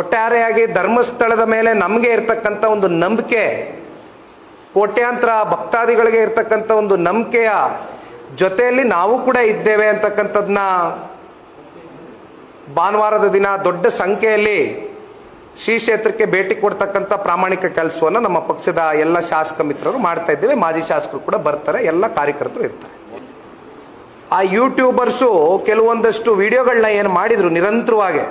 ಒಟ್ಟಾರೆಯಾಗಿ ಧರ್ಮಸ್ಥಳದ ಮೇಲೆ ನಮಗೆ ಇರ್ತಕ್ಕಂಥ ಒಂದು ನಂಬಿಕೆ, ಕೋಟ್ಯಾಂತರ ಭಕ್ತಾದಿಗಳಿಗೆ ಇರ್ತಕ್ಕಂಥ ಒಂದು ನಂಬಿಕೆಯ ಜೊತೆಯಲ್ಲಿ ನಾವು ಕೂಡ ಇದ್ದೇವೆ ಅಂತಕ್ಕಂಥದ್ದನ್ನ ಭಾನುವಾರದ ದಿನ ದೊಡ್ಡ ಸಂಖ್ಯೆಯಲ್ಲಿ ಶ್ರೀ ಕ್ಷೇತ್ರಕ್ಕೆ ಭೇಟಿ ಕೊಡ್ತಕ್ಕಂಥ ಪ್ರಾಮಾಣಿಕ ಕೆಲಸವನ್ನು ನಮ್ಮ ಪಕ್ಷದ ಎಲ್ಲ ಶಾಸಕ ಮಿತ್ರರು ಮಾಡ್ತಾ ಇದ್ದೇವೆ. ಮಾಜಿ ಶಾಸಕರು ಕೂಡ ಬರ್ತಾರೆ. ಎಲ್ಲ ಕಾರ್ಯಕರ್ತರು ಇರ್ತಾರೆ. ಆ ಯೂಟ್ಯೂಬರ್ಸು ಕೆಲವೊಂದಷ್ಟು ವಿಡಿಯೋಗಳನ್ನ ಏನು ಮಾಡಿದ್ರು ನಿರಂತರವಾಗಿ.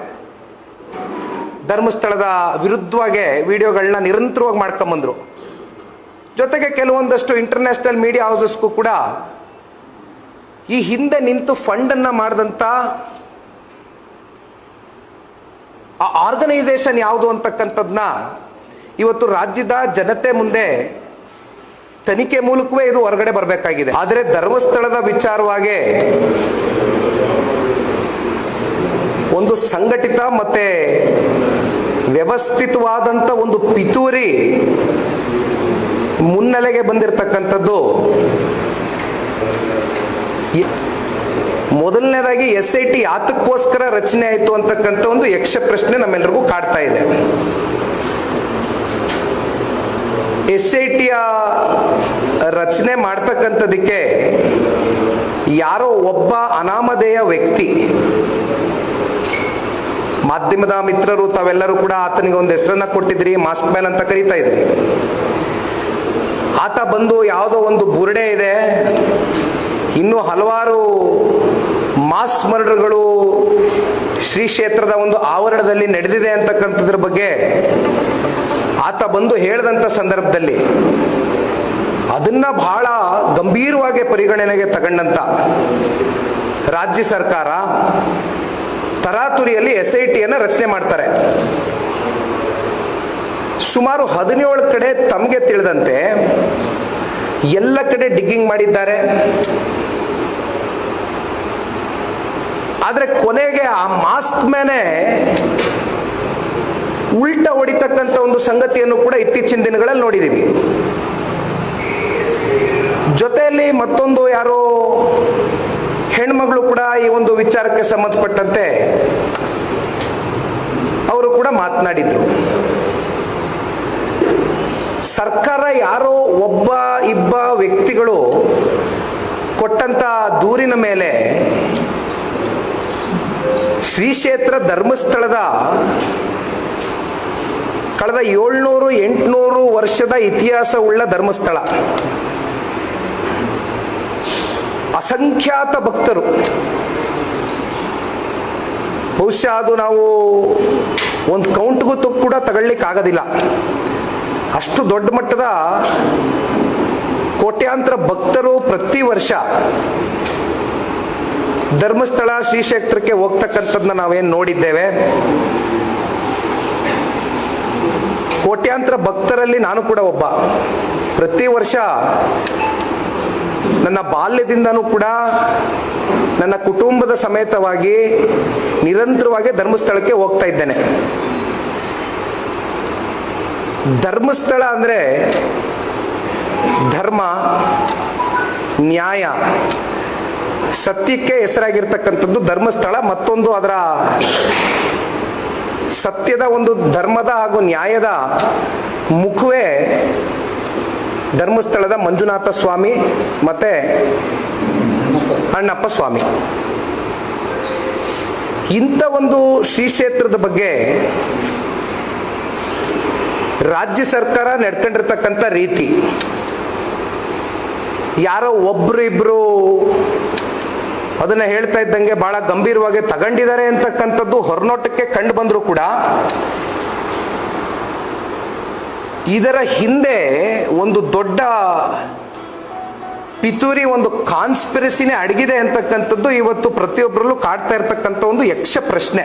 ಧರ್ಮಸ್ಥಳದ ವಿರುದ್ಧವಾಗಿ ವಿಡಿಯೋಗಳನ್ನ ನಿರಂತರವಾಗಿ ಮಾಡ್ಕೊಂಬಂದ್ರು. ಜೊತೆಗೆ ಕೆಲವೊಂದಷ್ಟು ಇಂಟರ್ನ್ಯಾಷನಲ್ ಮೀಡಿಯಾ ಹೌಸಸ್ಗೂ ಕೂಡ ಈ ಹಿಂದೆ ನಿಂತು ಫಂಡನ್ನು ಮಾಡಿದಂಥ ಆ ಆರ್ಗನೈಸೇಷನ್ ಯಾವುದು ಅಂತಕ್ಕಂಥದ್ನ ಇವತ್ತು ರಾಜ್ಯದ ಜನತೆ ಮುಂದೆ ತನಿಖೆ ಮೂಲಕವೇ ಇದು ಹೊರಗಡೆ ಬರಬೇಕಾಗಿದೆ. ಆದರೆ ಧರ್ಮಸ್ಥಳದ ವಿಚಾರವಾಗಿ ಒಂದು ಸಂಘಟಿತ ಮತ್ತೆ ವ್ಯವಸ್ಥಿತವಾದಂಥ ಒಂದು ಪಿತೂರಿ ಮುನ್ನೆಲೆಗೆ ಬಂದಿರತಕ್ಕಂಥದ್ದು. ಮೊದಲನೇದಾಗಿ ಎಸ್ ಐ ಟಿ ಯಾತಕ್ಕೋಸ್ಕರ ರಚನೆ ಆಯಿತು ಅಂತಕ್ಕಂಥ ಒಂದು ಯಕ್ಷ ಪ್ರಶ್ನೆ ನಮ್ಮೆಲ್ಲರಿಗೂ ಕಾಡ್ತಾ ಇದೆ. ಎಸ್ ಐ ಟಿಯ ರಚನೆ ಮಾಡ್ತಕ್ಕಂಥದಕ್ಕೆ ಯಾರೋ ಒಬ್ಬ ಅನಾಮಧೇಯ ವ್ಯಕ್ತಿ ಮಾಧ್ಯಮದ ಮಿತ್ರರು ತಾವೆಲ್ಲರೂ ಕೂಡ ಆತನಿಗೆ ಒಂದು ಹೆಸರನ್ನ ಕೊಟ್ಟಿದ್ರಿ ಮಾಸ್ಕ್ ಮ್ಯಾನ್ ಅಂತ ಕರೀತಾ ಇದ್ರಿ ಆತ ಬಂದು ಯಾವುದೋ ಒಂದು ಬುರುಡೆ ಇದೆ. ಇನ್ನು ಹಲವಾರು ಮಾಸ್ ಮರ್ಡರ್ಗಳು ಶ್ರೀ ಕ್ಷೇತ್ರದ ಒಂದು ಆವರಣದಲ್ಲಿ ನಡೆದಿದೆ ಅಂತಕ್ಕಂಥದ್ರ ಬಗ್ಗೆ ಆತ ಬಂದು ಹೇಳಿದಂಥ ಸಂದರ್ಭದಲ್ಲಿ ಅದನ್ನ ಬಹಳ ಗಂಭೀರವಾಗಿ ಪರಿಗಣನೆಗೆ ತಗೊಂಡಂತ ರಾಜ್ಯ ಸರ್ಕಾರ ತರಾತುರಿಯಲ್ಲಿ ಎಸ್ ಐ ಟಿಯನ್ನು ರಚನೆ ಮಾಡ್ತಾರೆ. ಸುಮಾರು ಹದಿನೇಳು ಕಡೆ ತಮಗೆ ತಿಳಿದಂತೆ ಎಲ್ಲ ಕಡೆ ಡಿಗ್ಗಿಂಗ್ ಮಾಡಿದ್ದಾರೆ. ಆದರೆ ಕೊನೆಗೆ ಆ ಮಾಸ್ಕ್ ಮೇಲೆ ಉಲ್ಟ ಹೊಡಿತಕ್ಕಂಥ ಒಂದು ಸಂಗತಿಯನ್ನು ಕೂಡ ಇತ್ತೀಚಿನ ದಿನಗಳಲ್ಲಿ ನೋಡಿದ್ದೀವಿ ಜೊತೆಯಲ್ಲಿ ಮತ್ತೊಂದು ಯಾರೋ ಹೆಣ್ಮಗಳು ಕೂಡ ಈ ಒಂದು ವಿಚಾರಕ್ಕೆ ಸಂಬಂಧಪಟ್ಟಂತೆ ಅವರು ಕೂಡ ಮಾತನಾಡಿದ್ರು. ಸರ್ಕಾರ ಯಾರೋ ಒಬ್ಬ, ಇಬ್ಬ ವ್ಯಕ್ತಿಗಳು ಕೊಟ್ಟಂತ ದೂರಿನ ಮೇಲೆ ಶ್ರೀ ಕ್ಷೇತ್ರ ಧರ್ಮಸ್ಥಳದ ಕಳೆದ ಏಳ್ನೂರು, ಎಂಟುನೂರು ವರ್ಷದ ಇತಿಹಾಸವುಳ್ಳ ಧರ್ಮಸ್ಥಳ. ಅಸಂಖ್ಯಾತ ಭಕ್ತರು. ಬಹುಶಃ ಅದು ನಾವು ಒಂದು ಕೌಂಟ್ಗೂ ಕೂಡ ತಗೊಳ್ಳಿಕ್ಕೆ ಆಗೋದಿಲ್ಲ ಅಷ್ಟು ದೊಡ್ಡ ಮಟ್ಟದ ಕೋಟ್ಯಾಂತರ ಭಕ್ತರು ಪ್ರತಿ ವರ್ಷ ಧರ್ಮಸ್ಥಳ ಶ್ರೀಕ್ಷೇತ್ರಕ್ಕೆ ಹೋಗ್ತಕ್ಕಂಥದ್ದನ್ನ ನಾವೇನು ನೋಡಿದ್ದೇವೆ. ಕೋಟ್ಯಾಂತರ ಭಕ್ತರಲ್ಲಿ ನಾನು ಕೂಡ ಒಬ್ಬ. ಪ್ರತಿ ವರ್ಷ ನನ್ನ ಬಾಲ್ಯದಿಂದನೂ ಕೂಡ ನನ್ನ ಕುಟುಂಬದ ಸಮೇತವಾಗಿ ನಿರಂತರವಾಗಿ ಧರ್ಮಸ್ಥಳಕ್ಕೆ ಹೋಗ್ತಾ ಇದ್ದೇನೆ. ಧರ್ಮಸ್ಥಳ ಅಂದರೆ ಧರ್ಮ, ನ್ಯಾಯ, ಸತ್ಯಕ್ಕೆ ಹೆಸರಾಗಿರ್ತಕ್ಕಂಥದ್ದು ಧರ್ಮಸ್ಥಳ. ಮತ್ತೊಂದು ಅದರ ಸತ್ಯದ ಒಂದು ಧರ್ಮದ ಹಾಗೂ ನ್ಯಾಯದ ಮುಖವೇ ಧರ್ಮಸ್ಥಳದ ಮಂಜುನಾಥ ಸ್ವಾಮಿ ಮತ್ತೆ ಅಣ್ಣಪ್ಪ ಸ್ವಾಮಿ. ಇಂಥ ಒಂದು ಶ್ರೀ ಕ್ಷೇತ್ರದ ಬಗ್ಗೆ ರಾಜ್ಯ ಸರ್ಕಾರ ನಡ್ಕೊಂಡಿರ್ತಕ್ಕಂಥ ರೀತಿ, ಯಾರೋ ಒಬ್ರು ಇಬ್ರು ಅದನ್ನ ಹೇಳ್ತಾ ಇದ್ದಂಗೆ ಬಹಳ ಗಂಭೀರವಾಗಿ ತಗೊಂಡಿದ್ದಾರೆ ಅಂತಕ್ಕಂಥದ್ದು ಹೊರನೋಟಕ್ಕೆ ಕಂಡು ಬಂದರೂ ಕೂಡ ಇದರ ಹಿಂದೆ ಒಂದು ದೊಡ್ಡ ಪಿತೂರಿ ಒಂದು ಕಾನ್ಸ್ಪಿರಸಿನೇ ಅಡಗಿದೆ ಅಂತಕ್ಕಂಥದ್ದು ಇವತ್ತು ಪ್ರತಿಯೊಬ್ಬರಲ್ಲೂ ಕಾಡ್ತಾ ಇರ್ತಕ್ಕಂಥ ಒಂದು ಯಕ್ಷ ಪ್ರಶ್ನೆ.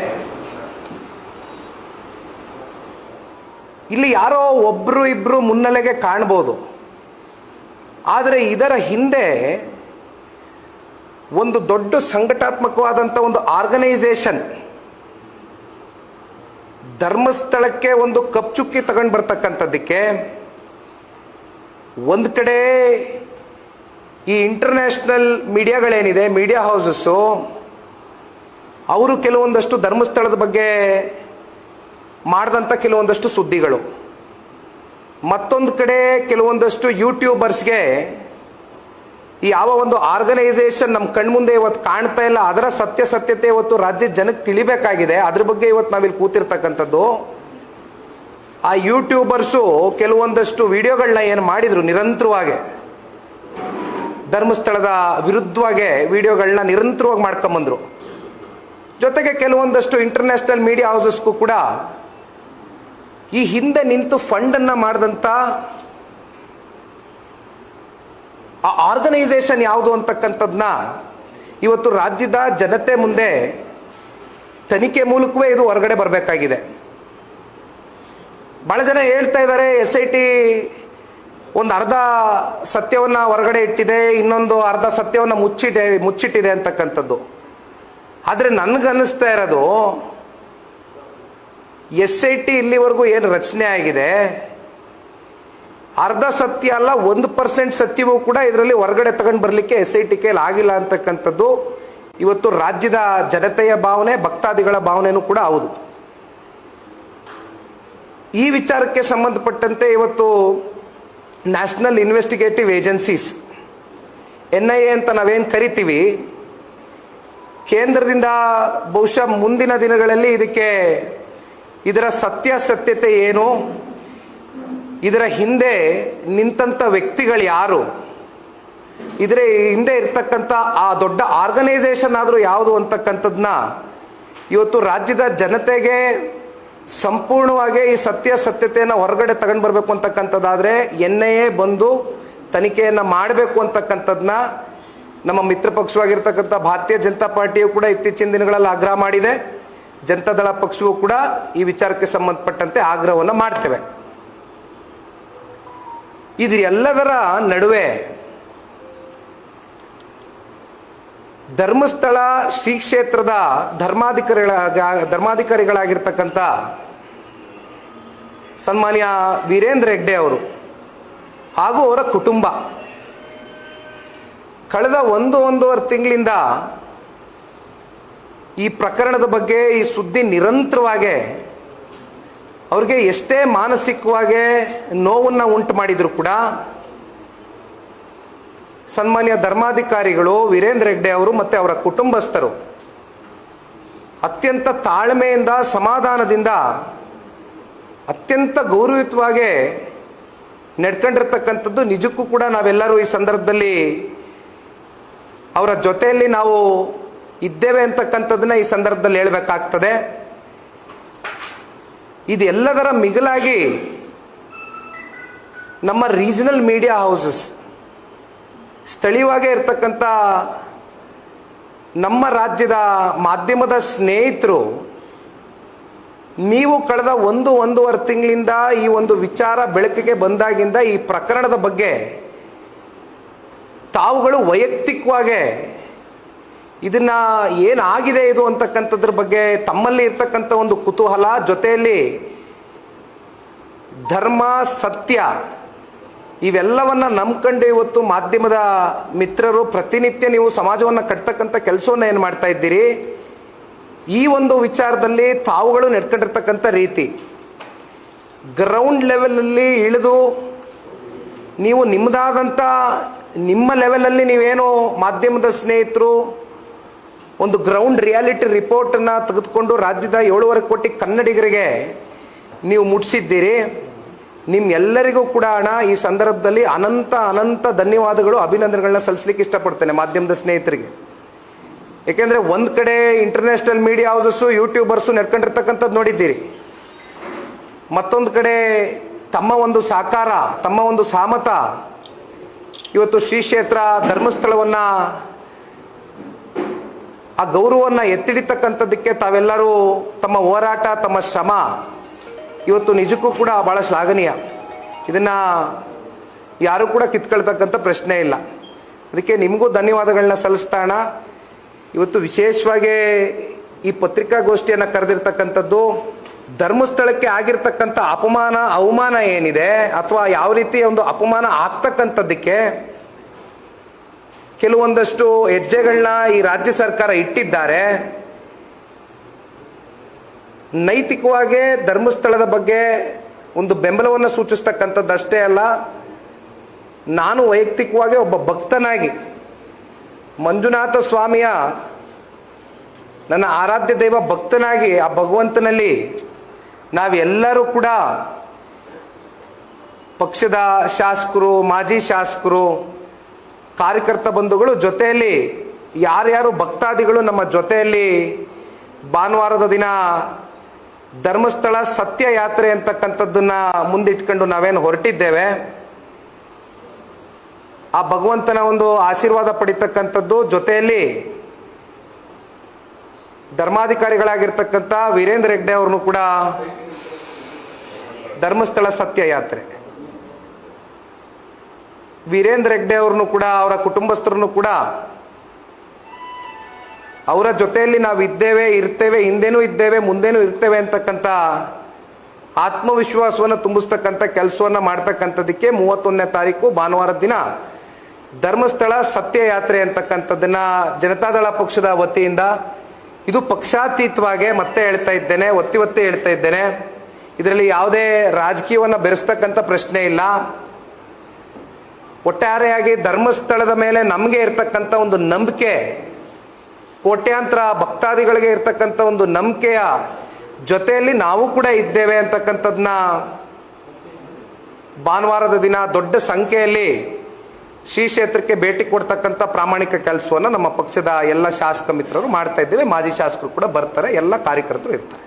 ಇಲ್ಲಿ ಯಾರೋ ಒಬ್ರು ಇಬ್ರು ಮುನ್ನೆಲೆಗೆ ಕಾಣ್ಬೋದು. ಆದರೆ ಇದರ ಹಿಂದೆ ಒಂದು ದೊಡ್ಡ ಸಂಘಟಾತ್ಮಕವಾದಂಥ ಒಂದು ಆರ್ಗನೈಸೇಷನ್ ಧರ್ಮಸ್ಥಳಕ್ಕೆ ಒಂದು ಕಪ್ಚುಕ್ಕಿ ತಗೊಂಡು ಬರ್ತಕ್ಕಂಥದ್ದಕ್ಕೆ ಒಂದು ಕಡೆ ಈ ಇಂಟರ್ನ್ಯಾಷನಲ್ ಮೀಡಿಯಾಗಳೇನಿದೆ ಮೀಡಿಯಾ ಹೌಸಸ್ಸು ಅವರು ಕೆಲವೊಂದಷ್ಟು ಧರ್ಮಸ್ಥಳದ ಬಗ್ಗೆ ಮಾಡಿದಂಥ ಕೆಲವೊಂದಷ್ಟು ಸುದ್ದಿಗಳು. ಮತ್ತೊಂದು ಕಡೆ ಕೆಲವೊಂದಷ್ಟು ಯೂಟ್ಯೂಬರ್ಸ್ಗೆ ಈ ಯಾವ ಒಂದು ಆರ್ಗನೈಸೇಷನ್ ನಮ್ಮ ಕಣ್ಮುಂದೆ ಇವತ್ತು ಕಾಣ್ತಾ ಇಲ್ಲ, ಅದರ ಸತ್ಯಾಸತ್ಯತೆ ಇವತ್ತು ರಾಜ್ಯದ ಜನಕ್ಕೆ ತಿಳಿಬೇಕಾಗಿದೆ. ಅದ್ರ ಬಗ್ಗೆ ಇವತ್ತು ನಾವಿಲ್ಲಿ ಕೂತಿರ್ತಕ್ಕಂಥದ್ದು. ಆ ಯೂಟ್ಯೂಬರ್ಸು ಕೆಲವೊಂದಷ್ಟು ವಿಡಿಯೋಗಳನ್ನ ಏನು ಮಾಡಿದ್ರು ನಿರಂತರವಾಗಿ. ಧರ್ಮಸ್ಥಳದ ವಿರುದ್ಧವಾಗಿ ವಿಡಿಯೋಗಳನ್ನ ನಿರಂತರವಾಗಿ ಮಾಡ್ಕೊಂಬಂದ್ರು. ಜೊತೆಗೆ ಕೆಲವೊಂದಷ್ಟು ಇಂಟರ್ನ್ಯಾಷನಲ್ ಮೀಡಿಯಾ ಹೌಸಸ್ಗೂ ಕೂಡ ಈ ಹಿಂದೆ ನಿಂತು ಫಂಡನ್ನು ಮಾಡಿದಂಥ ಆ ಆರ್ಗನೈಸೇಷನ್ ಯಾವುದು ಅಂತಕ್ಕಂಥದ್ದನ್ನ ಇವತ್ತು ರಾಜ್ಯದ ಜನತೆ ಮುಂದೆ ತನಿಖೆ ಮೂಲಕವೇ ಇದು ಹೊರಗಡೆ ಬರಬೇಕಾಗಿದೆ. ಭಾಳ ಜನ ಹೇಳ್ತಾ ಇದ್ದಾರೆ ಎಸ್ ಐ ಟಿ ಒಂದು ಅರ್ಧ ಸತ್ಯವನ್ನು ಹೊರಗಡೆ ಇಟ್ಟಿದೆ, ಇನ್ನೊಂದು ಅರ್ಧ ಸತ್ಯವನ್ನು ಮುಚ್ಚಿಟ್ಟೆ ಮುಚ್ಚಿಟ್ಟಿದೆ ಅಂತಕ್ಕಂಥದ್ದು. ಆದರೆ ನನಗನ್ನಿಸ್ತಾ ಇರೋದು ಎಸ್ ಐ ಟಿ ಇಲ್ಲಿವರೆಗೂ ಏನು ರಚನೆ ಆಗಿದೆ ಅರ್ಧ ಸತ್ಯ ಅಲ್ಲ, ಒಂದು ಪರ್ಸೆಂಟ್ ಸತ್ಯವೂ ಕೂಡ ಇದರಲ್ಲಿ ಹೊರಗಡೆ ತಗೊಂಡು ಬರಲಿಕ್ಕೆ ಎಸ್ ಐ ಟಿ ಕೆಲ್ ಆಗಿಲ್ಲ ಅಂತಕ್ಕಂಥದ್ದು. ಇವತ್ತು ರಾಜ್ಯದ ಜನತೆಯ ಭಾವನೆ, ಭಕ್ತಾದಿಗಳ ಭಾವನೆನೂ ಕೂಡ ಹೌದು. ಈ ವಿಚಾರಕ್ಕೆ ಸಂಬಂಧಪಟ್ಟಂತೆ ಇವತ್ತು national investigative agencies N I A ಅಂತ ನಾವೇನು ಕರಿತೀವಿ, ಕೇಂದ್ರದಿಂದ ಬಹುಶಃ ಮುಂದಿನ ದಿನಗಳಲ್ಲಿ ಇದಕ್ಕೆ, ಇದರ ಸತ್ಯಾಸತ್ಯತೆ ಏನು ಇದರ ಹಿಂದೆ ನಿಂತಂಥ ವ್ಯಕ್ತಿಗಳು ಯಾರು? ಇದರ ಹಿಂದೆ ಇರ್ತಕ್ಕಂಥ ಆ ದೊಡ್ಡ ಆರ್ಗನೈಸೇಷನ್ ಆದರೂ ಯಾವುದು ಅಂತಕ್ಕಂಥದ್ದನ್ನ ಇವತ್ತು ರಾಜ್ಯದ ಜನತೆಗೆ ಸಂಪೂರ್ಣವಾಗಿ ಈ ಸತ್ಯ ಸತ್ಯತೆಯನ್ನು ಹೊರಗಡೆ ತಗೊಂಡು ಬರಬೇಕು ಅಂತಕ್ಕಂಥದ್ದಾದರೆ ಎನ್ ಬಂದು ತನಿಖೆಯನ್ನು ಮಾಡಬೇಕು ಅಂತಕ್ಕಂಥದ್ದನ್ನ ನಮ್ಮ ಮಿತ್ರ ಪಕ್ಷವಾಗಿರ್ತಕ್ಕಂಥ ಭಾರತೀಯ ಜನತಾ ಪಾರ್ಟಿಯು ಕೂಡ ಇತ್ತೀಚಿನ ದಿನಗಳಲ್ಲಿ ಆಗ್ರಹ ಮಾಡಿದೆ. ಜನತಾದಳ ಪಕ್ಷವೂ ಕೂಡ ಈ ವಿಚಾರಕ್ಕೆ ಸಂಬಂಧಪಟ್ಟಂತೆ ಆಗ್ರಹವನ್ನು ಮಾಡ್ತೇವೆ. ಇದು ಎಲ್ಲದರ ನಡುವೆ ಧರ್ಮಸ್ಥಳ ಶ್ರೀ ಕ್ಷೇತ್ರದ ಧರ್ಮಾಧಿಕಾರಿಗಳ ಧರ್ಮಾಧಿಕಾರಿಗಳಾಗಿರ್ತಕ್ಕಂಥ ಸನ್ಮಾನ್ಯ ವೀರೇಂದ್ರ ಹೆಗ್ಡೆ ಅವರು ಹಾಗೂ ಅವರ ಕುಟುಂಬ. ಕಳೆದ ಒಂದು ಒಂದೂವರೆ ತಿಂಗಳಿಂದ ಈ ಪ್ರಕರಣದ ಬಗ್ಗೆ ಈ ಸುದ್ದಿ ನಿರಂತರವಾಗಿ ಅವ್ರಿಗೆ ಎಷ್ಟೇ ಮಾನಸಿಕವಾಗಿ ನೋವನ್ನು ಉಂಟು ಮಾಡಿದರೂ ಕೂಡ ಸನ್ಮಾನ್ಯ ಧರ್ಮಾಧಿಕಾರಿಗಳು ವೀರೇಂದ್ರ ಹೆಗ್ಡೆ ಅವರು ಮತ್ತು ಅವರ ಕುಟುಂಬಸ್ಥರು ಅತ್ಯಂತ ತಾಳ್ಮೆಯಿಂದ, ಸಮಾಧಾನದಿಂದ, ಅತ್ಯಂತ ಗೌರವಯುತವಾಗಿ ನಡ್ಕೊಂಡಿರ್ತಕ್ಕಂಥದ್ದು ನಿಜಕ್ಕೂ ಕೂಡ ನಾವೆಲ್ಲರೂ ಈ ಸಂದರ್ಭದಲ್ಲಿ ಅವರ ಜೊತೆಯಲ್ಲಿ ನಾವು ಇದ್ದೇವೆ ಅಂತಕ್ಕಂಥದ್ದನ್ನ ಈ ಸಂದರ್ಭದಲ್ಲಿ ಹೇಳಬೇಕಾಗ್ತದೆ. ಇದೆಲ್ಲದರ ಮಿಗಿಲಾಗಿ ನಮ್ಮ ರೀಜನಲ್ ಮೀಡಿಯಾ ಹೌಸಸ್, ಸ್ಥಳೀಯವಾಗೇ ಇರ್ತಕ್ಕಂಥ ನಮ್ಮ ರಾಜ್ಯದ ಮಾಧ್ಯಮದ ಸ್ನೇಹಿತರು, ನೀವು ಕಳೆದ ಒಂದು ಒಂದೂವರೆ ತಿಂಗಳಿಂದ ಈ ಒಂದು ವಿಚಾರ ಬೆಳಕಿಗೆ ಬಂದಾಗಿಂದ ಈ ಪ್ರಕರಣದ ಬಗ್ಗೆ ತಾವುಗಳು ವೈಯಕ್ತಿಕವಾಗಿ ಇದನ್ನ ಏನಾಗಿದೆ ಇದು ಅಂತಕ್ಕಂಥದ್ರ ಬಗ್ಗೆ ತಮ್ಮಲ್ಲಿ ಇರ್ತಕ್ಕಂಥ ಒಂದು ಕುತೂಹಲ ಜೊತೆಯಲ್ಲಿ ಧರ್ಮ, ಸತ್ಯ ಇವೆಲ್ಲವನ್ನ ನಂಬ್ಕೊಂಡು ಇವತ್ತು ಮಾಧ್ಯಮದ ಮಿತ್ರರು ಪ್ರತಿನಿತ್ಯ ನೀವು ಸಮಾಜವನ್ನು ಕಟ್ತಕ್ಕಂಥ ಕೆಲಸವನ್ನು ಏನು ಮಾಡ್ತಾ ಇದ್ದೀರಿ? ಈ ಒಂದು ವಿಚಾರದಲ್ಲಿ ತಾವುಗಳು ನಡ್ಕೊಂಡಿರ್ತಕ್ಕಂಥ ರೀತಿ. ಗ್ರೌಂಡ್ ಲೆವೆಲಲ್ಲಿ ಇಳಿದು ನೀವು ನಿಮ್ಮದಾದಂಥ ನಿಮ್ಮ ಲೆವೆಲಲ್ಲಿ ನೀವೇನು ಮಾಧ್ಯಮದ ಸ್ನೇಹಿತರು ಒಂದು ಗ್ರೌಂಡ್ ರಿಯಾಲಿಟಿ ರಿಪೋರ್ಟನ್ನು ತೆಗೆದುಕೊಂಡು ರಾಜ್ಯದ ಏಳುವರೆ ಕೋಟಿ ಕನ್ನಡಿಗರಿಗೆ ನೀವು ಮುಟ್ಟಿಸಿದ್ದೀರಿ ನಿಮ್ಮೆಲ್ಲರಿಗೂ ಕೂಡ ಹಣ ಈ ಸಂದರ್ಭದಲ್ಲಿ ಅನಂತ ಅನಂತ ಧನ್ಯವಾದಗಳು, ಅಭಿನಂದನೆಗಳನ್ನ ಸಲ್ಲಿಸಲಿಕ್ಕೆ ಇಷ್ಟಪಡ್ತೇನೆ ಮಾಧ್ಯಮದ ಸ್ನೇಹಿತರಿಗೆ. ಏಕೆಂದರೆ ಒಂದು ಕಡೆ ಇಂಟರ್ನ್ಯಾಷನಲ್ ಮೀಡಿಯಾ ಹೌಸಸ್ಸು ಯೂಟ್ಯೂಬರ್ಸು ನೆಡ್ಕೊಂಡಿರ್ತಕ್ಕಂಥದ್ದು ನೋಡಿದ್ದೀರಿ. ಮತ್ತೊಂದು ಕಡೆ ತಮ್ಮ ಒಂದು ಸಾಕಾರ, ತಮ್ಮ ಒಂದು ಸಾಮತ ಇವತ್ತು ಶ್ರೀ ಕ್ಷೇತ್ರ ಧರ್ಮಸ್ಥಳವನ್ನು ಆ ಗೌರವವನ್ನು ಎತ್ತಿಡಿತಕ್ಕಂಥದ್ದಕ್ಕೆ ತಾವೆಲ್ಲರೂ ತಮ್ಮ ಹೋರಾಟ, ತಮ್ಮ ಶ್ರಮ, ಇವತ್ತು ನಿಜಕ್ಕೂ ಕೂಡ ಭಾಳ ಶ್ಲಾಘನೀಯ. ಇದನ್ನು ಯಾರೂ ಕೂಡ ಕಿತ್ಕೊಳ್ತಕ್ಕಂಥ ಪ್ರಶ್ನೆ ಇಲ್ಲ. ಅದಕ್ಕೆ ನಿಮಗೂ ಧನ್ಯವಾದಗಳನ್ನ ಸಲ್ಲಿಸ್ತಾಣ. ಇವತ್ತು ವಿಶೇಷವಾಗಿ ಈ ಪತ್ರಿಕಾಗೋಷ್ಠಿಯನ್ನು ಕರೆದಿರ್ತಕ್ಕಂಥದ್ದು ಧರ್ಮಸ್ಥಳಕ್ಕೆ ಆಗಿರ್ತಕ್ಕಂಥ ಅಪಮಾನ, ಅವಮಾನ ಏನಿದೆ ಅಥವಾ ಯಾವ ರೀತಿ ಒಂದು ಅಪಮಾನ ಆಗ್ತಕ್ಕಂಥದ್ದಕ್ಕೆ ಕೆಲವೊಂದಷ್ಟು ಹೆಜ್ಜೆಗಳನ್ನ ಈ ರಾಜ್ಯ ಸರ್ಕಾರ ಇಟ್ಟಿದ್ದಾರೆ. ನೈತಿಕವಾಗಿ ಧರ್ಮಸ್ಥಳದ ಬಗ್ಗೆ ಒಂದು ಬೆಂಬಲವನ್ನು ಸೂಚಿಸ್ತಕ್ಕಂಥದ್ದಷ್ಟೇ ಅಲ್ಲ, ನಾನು ವೈಯಕ್ತಿಕವಾಗಿ ಒಬ್ಬ ಭಕ್ತನಾಗಿ ಮಂಜುನಾಥ ಸ್ವಾಮಿಯ ನನ್ನ ಆರಾಧ್ಯ ದೈವ ಭಕ್ತನಾಗಿ ಆ ಭಗವಂತನಲ್ಲಿ ನಾವೆಲ್ಲರೂ ಕೂಡ ಪಕ್ಷದ ಶಾಸಕರು, ಮಾಜಿ ಶಾಸಕರು ಕಾರ್ಯಕರ್ತ ಬಂಧುಗಳು ಜೊತೆಯಲ್ಲಿ ಯಾರ್ಯಾರು ಭಕ್ತಾದಿಗಳು ನಮ್ಮ ಜೊತೆಯಲ್ಲಿ ಭಾನುವಾರದ ದಿನ ಧರ್ಮಸ್ಥಳ ಸತ್ಯ ಯಾತ್ರೆ ಅಂತಕ್ಕಂಥದ್ದನ್ನ ಮುಂದಿಟ್ಕೊಂಡು ನಾವೇನು ಹೊರಟಿದ್ದೇವೆ. ಆ ಭಗವಂತನ ಒಂದು ಆಶೀರ್ವಾದ ಪಡಿತಕ್ಕಂಥದ್ದು ಜೊತೆಯಲ್ಲಿ ಧರ್ಮಾಧಿಕಾರಿಗಳಾಗಿರ್ತಕ್ಕಂಥ ವೀರೇಂದ್ರ ಹೆಗ್ಡೆ ಅವ್ರನ್ನು ಕೂಡ ಧರ್ಮಸ್ಥಳ ಸತ್ಯ ಯಾತ್ರೆ ವೀರೇಂದ್ರ ಹೆಗ್ಡೆ ಅವ್ರನ್ನು ಕೂಡ, ಅವರ ಕುಟುಂಬಸ್ಥರನ್ನು ಕೂಡ ಅವರ ಜೊತೆಯಲ್ಲಿ ನಾವು ಇದ್ದೇವೆ, ಇರ್ತೇವೆ, ಹಿಂದೆನೂ ಇದ್ದೇವೆ, ಮುಂದೆನೂ ಇರ್ತೇವೆ ಅಂತಕ್ಕಂಥ ಆತ್ಮವಿಶ್ವಾಸವನ್ನು ತುಂಬಿಸ್ತಕ್ಕಂಥ ಕೆಲಸವನ್ನ ಮಾಡ್ತಕ್ಕಂಥದ್ದಕ್ಕೆ ಮೂವತ್ತೊಂದನೇ ತಾರೀಕು ಭಾನುವಾರ ದಿನ ಧರ್ಮಸ್ಥಳ ಸತ್ಯಯಾತ್ರೆ ಅಂತಕ್ಕಂಥದ್ದನ್ನ ಜನತಾದಳ ಪಕ್ಷದ ವತಿಯಿಂದ ಇದು ಪಕ್ಷಾತೀತವಾಗಿ ಮತ್ತೆ ಹೇಳ್ತಾ ಇದ್ದೇನೆ, ಒತ್ತಿ ಒತ್ತಿ ಹೇಳ್ತಾ ಇದ್ದೇನೆ. ಇದರಲ್ಲಿ ಯಾವುದೇ ರಾಜಕೀಯವನ್ನು ಬೆರೆಸ್ತಕ್ಕಂಥ ಪ್ರಶ್ನೆ ಇಲ್ಲ. ಒಟ್ಟಾರೆಯಾಗಿ ಧರ್ಮಸ್ಥಳದ ಮೇಲೆ ನಮಗೆ ಇರ್ತಕ್ಕಂಥ ಒಂದು ನಂಬಿಕೆ, ಕೋಟ್ಯಾಂತರ ಭಕ್ತಾದಿಗಳಿಗೆ ಇರ್ತಕ್ಕಂಥ ಒಂದು ನಂಬಿಕೆಯ ಜೊತೆಯಲ್ಲಿ ನಾವು ಕೂಡ ಇದ್ದೇವೆ ಅಂತಕ್ಕಂಥದ್ದನ್ನ ಭಾನುವಾರದ ದಿನ ದೊಡ್ಡ ಸಂಖ್ಯೆಯಲ್ಲಿ ಶ್ರೀ ಕ್ಷೇತ್ರಕ್ಕೆ ಭೇಟಿ ಕೊಡ್ತಕ್ಕಂಥ ಪ್ರಾಮಾಣಿಕ ಕೆಲಸವನ್ನು ನಮ್ಮ ಪಕ್ಷದ ಎಲ್ಲ ಶಾಸಕ ಮಿತ್ರರು ಮಾಡ್ತಾ ಇದ್ದೇವೆ. ಮಾಜಿ ಶಾಸಕರು ಕೂಡ ಬರ್ತಾರೆ. ಎಲ್ಲ ಕಾರ್ಯಕರ್ತರು ಇರ್ತಾರೆ.